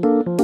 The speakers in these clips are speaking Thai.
ส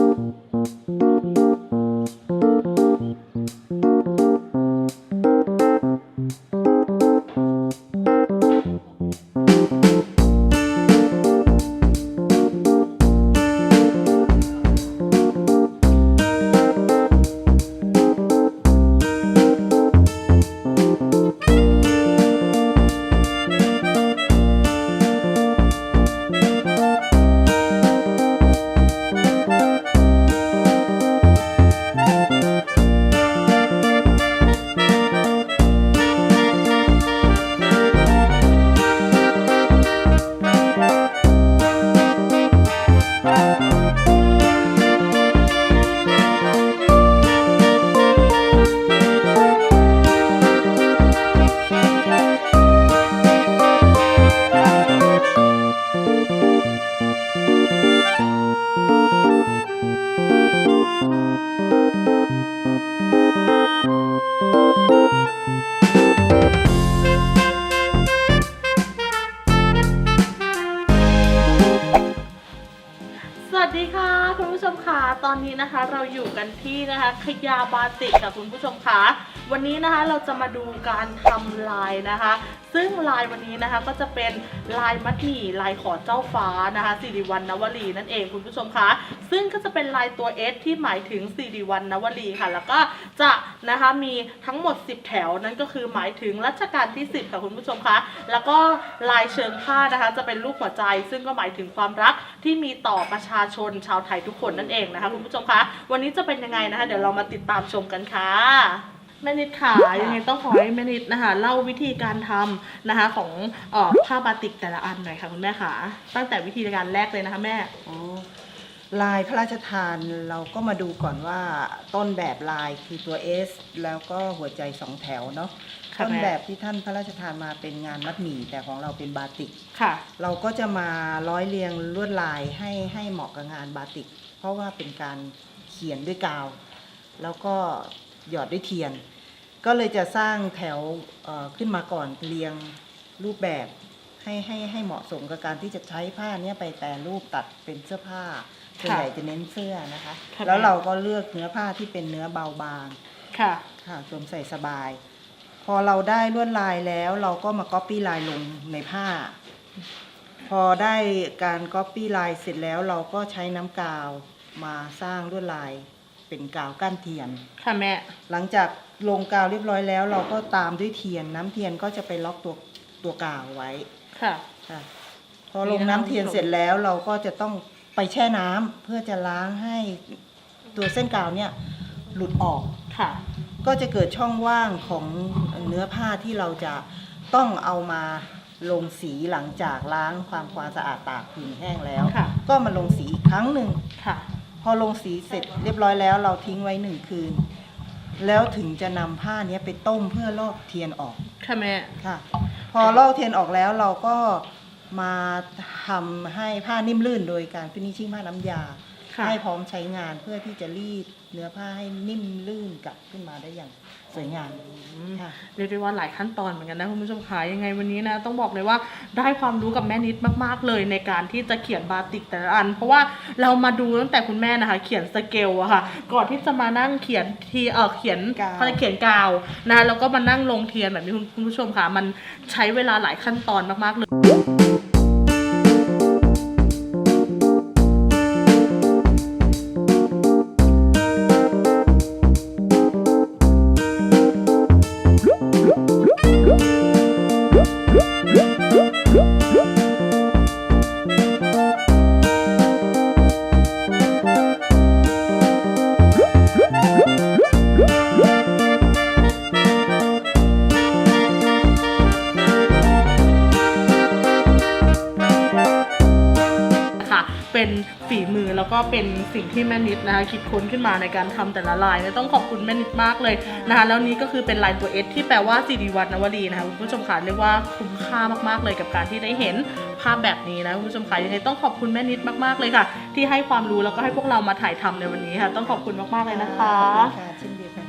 วัสดีค่ะคุณผู้ชมค่ะตอนนี้นะคะเราอยู่กันที่นะคะขยาบาติกค่ะคุณผู้ชมค่ะวันนี้นะคะเราจะมาดูการทำลายนะคะซึ่งลายวันนี้นะคะก็จะเป็นลายมัดหมี่ลายขอเจ้าฟ้านะคะสิริวัณณวลีนั่นเองคุณผู้ชมคะ ซึ่งก็จะเป็นลายตัว S ที่หมายถึงสิริวัณณวลีค่ะ แล้วก็จะนะคะมีทั้งหมด 10 แถวนั่นก็คือหมายถึงรัชกาลที่ 10 ค่ะคุณผู้ชมคะ แล้วก็ลายเชิงผ้านะคะ จะเป็นรูปหัวใจ ซึ่งก็หมายถึงความรักที่มีต่อประชาชนชาวไทยทุกคนนั่นเองนะคะคุณผู้ชมคะ วันนี้จะเป็นยังไงนะคะ เดี๋ยวเรามาติดตามชมกันค่ะ แม่นิดค่ะยังไงต้องขอให้แม่นิดนะคะเล่าวิธีการทำนะคะ ของเอ่อผ้าบาติกแต่ละอันหน่อยค่ะคุณแม่ค่ะตั้งแต่วิธีการแรกเลยนะคะแม่ อ๋อลายพระราชทานเราก็มาดูก่อนว่าต้นแบบลายคือตัว S แล้วก็หัวใจสองแถวเนาะค่ะต้นแม่ แบบที่ท่านพระราชทานมาเป็นงานมัดหมี่แต่ของเราเป็นบาติก ค่ะ เราก็จะมาร้อยเรียงลวดลายให้ให้เหมาะกับงานบาติก เพราะว่าเป็นการเขียนด้วยกาว แล้วก็ หยอดด้วยเทียน ก็เลยจะสร้างแถวเอ่อขึ้นมาก่อนเรียงรูปแบบให้ให้ให้เหมาะสมกับการที่จะใช้ผ้าเนี้ยไปแต่รูปตัดเป็นเสื้อผ้าส่วนใหญ่จะเน้นเสื้อนะคะค่ะแล้วเราก็เลือกเนื้อผ้าที่เป็นเนื้อเบาบางค่ะค่ะสวมใส่สบาย พอเราได้ลวดลายแล้วเราก็มาก๊อปปี้ลายลงในผ้า พอได้การก๊อปปี้ลายเสร็จแล้วเราก็ใช้น้ำกาวมาสร้างลวดลาย เป็นกาวก้านเทียน ค่ะแม่ หลังจากลงกาวเรียบร้อยแล้ว เราก็ตามด้วยเทียน น้ำเทียนก็จะไปล็อกตัวตัวกาวไว้ค่ะ ค่ะ พอลงน้ำเทียนเสร็จแล้วเราก็จะต้องไปแช่น้ำเพื่อจะล้างให้ตัวเส้นกาวเนี่ยหลุดออก ค่ะ ก็จะเกิดช่องว่างของเนื้อผ้าที่เราจะต้องเอามาลงสีหลังจากล้างความความสะอาดตากผืนแห้งแล้ว ค่ะ ก็มาลงสีอีกครั้งหนึ่ง ค่ะพ อลงสีเสร็จเรียบร้อยแล้วเราทิ้งไว้หนึ่งคืน แล้วถึงจะนำผ้าเนี้ยไปต้มเพื่อลอกเทียนออกค่ะแม่ ค่ะ พอลอกเทียนออกแล้วเราก็มาทำให้ผ้านิ่มลื่นโดยการฟินิชชิ่งผ้าน้ำยาค่ะ ให้พร้อมใช้งานเพื่อที่จะรีดเนื้อผ้าให้นิ่มลื่นกลับขึ้นมาได้อย่างสวยงามค่ะเรียกได้ว่าหลายขั้นตอนเหมือนกันนะคุณผู้ชมคะยังไงวันนี้นะต้องบอกเลยว่าได้ความรู้กับแม่นิดมาก ๆ เลยในการที่จะเขียนบาติกแต่ละอัน เพราะว่าเรามาดูตั้งแต่คุณแม่นะคะ เขียนสเกลอะค่ะ ก่อนที่จะมานั่งเขียนทีเออเขียนกาวเขาจะเขียนกาวนะแล้วก็มานั่งลงเทียนแบบนี้คุณคุณผู้ชมคะมันใช้เวลาหลายขั้นตอนมากๆเลย เป็นฝีมือแล้วก็เป็นสิ่งที่แม่นิดนะคะคิดค้นขึ้นมาในการทำแต่ละลายนะต้องขอบคุณแม่นิดมากเลยนะคะแล้วนี้ก็คือเป็นลายตัวเอสที่แปลว่าสิริวัฒนวดีนะคะคุณผู้ชมค่ะเรียกว่าคุ้มค่ามากๆเลยกับการที่ได้เห็นภาพแบบนี้นะคุณผู้ชมค่ะยังไงต้องขอบคุณแม่นิดมากๆเลยค่ะ ที่ให้ความรู้แล้วก็ให้พวกเรามาถ่ายทำในวันนี้ค่ะต้องขอบคุณมากๆเลยนะคะเช่นเดียวกัน